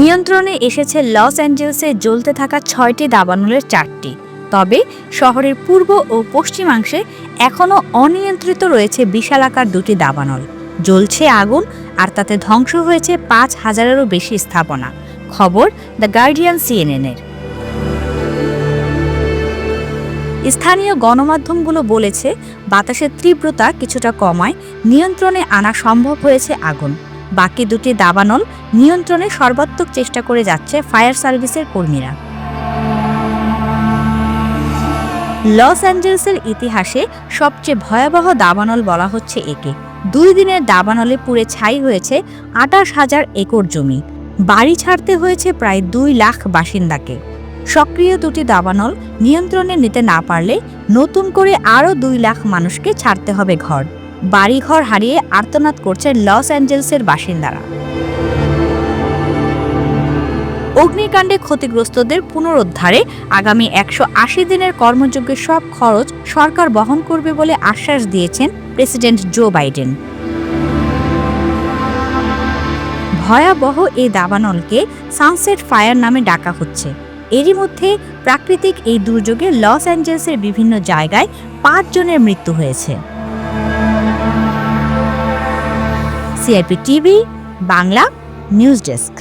নিয়ন্ত্রণে এসেছে লস অ্যাঞ্জেলসে জ্বলতে থাকা ছয়টি দাবানলের চারটি। তবে শহরের পূর্ব ও পশ্চিমাংশে এখনও অনিয়ন্ত্রিত রয়েছে বিশালাকার দুটি দাবানল। জ্বলছে আগুন আর তাতে ধ্বংস হয়েছে পাঁচ হাজারেরও বেশি স্থাপনা। খবর দ্য গার্ডিয়ান সিএনএনের। স্থানীয় গণমাধ্যমগুলো বলেছে, বাতাসের তীব্রতা কিছুটা কমায় নিয়ন্ত্রণে আনা সম্ভব হয়েছে আগুন। বাকি দুটি দাবানল নিয়ন্ত্রণে সর্বাত্মক চেষ্টা করে যাচ্ছে ফায়ার সার্ভিসের কর্মীরা। লস অ্যাঞ্জেলসের ইতিহাসে সবচেয়ে ভয়াবহ দাবানল বলা হচ্ছে একে। দুই দিনের দাবানলে পুড়ে ছাই হয়েছে আটাশ হাজার একর জমি। বাড়ি ছাড়তে হয়েছে প্রায় দুই লাখ বাসিন্দাকে। সক্রিয় দুটি দাবানল নিয়ন্ত্রণে নিতে না পারলে নতুন করে আরও দুই লাখ মানুষকে ছাড়তে হবে ঘর। বাড়িঘর হারিয়ে আর্তনাদ করছে লস অ্যাঞ্জেলসের বাসিন্দারা। অগ্নিকাণ্ডে ক্ষতিগ্রস্তদের পুনরুদ্ধারে আগামী একশো আশি দিনের কর্মযোগ্যের সব খরচ সরকার বহন করবে বলে আশ্বাস দিয়েছেন প্রেসিডেন্ট জো বাইডেন। ভয়াবহ এই দাবানলকে সানসেট ফায়ার নামে ডাকা হচ্ছে। এরই মধ্যে প্রাকৃতিক এই দুর্যোগে লস অ্যাঞ্জেলসের বিভিন্ন জায়গায় পাঁচ জনের মৃত্যু হয়েছে। CRP TV Bangla news desk.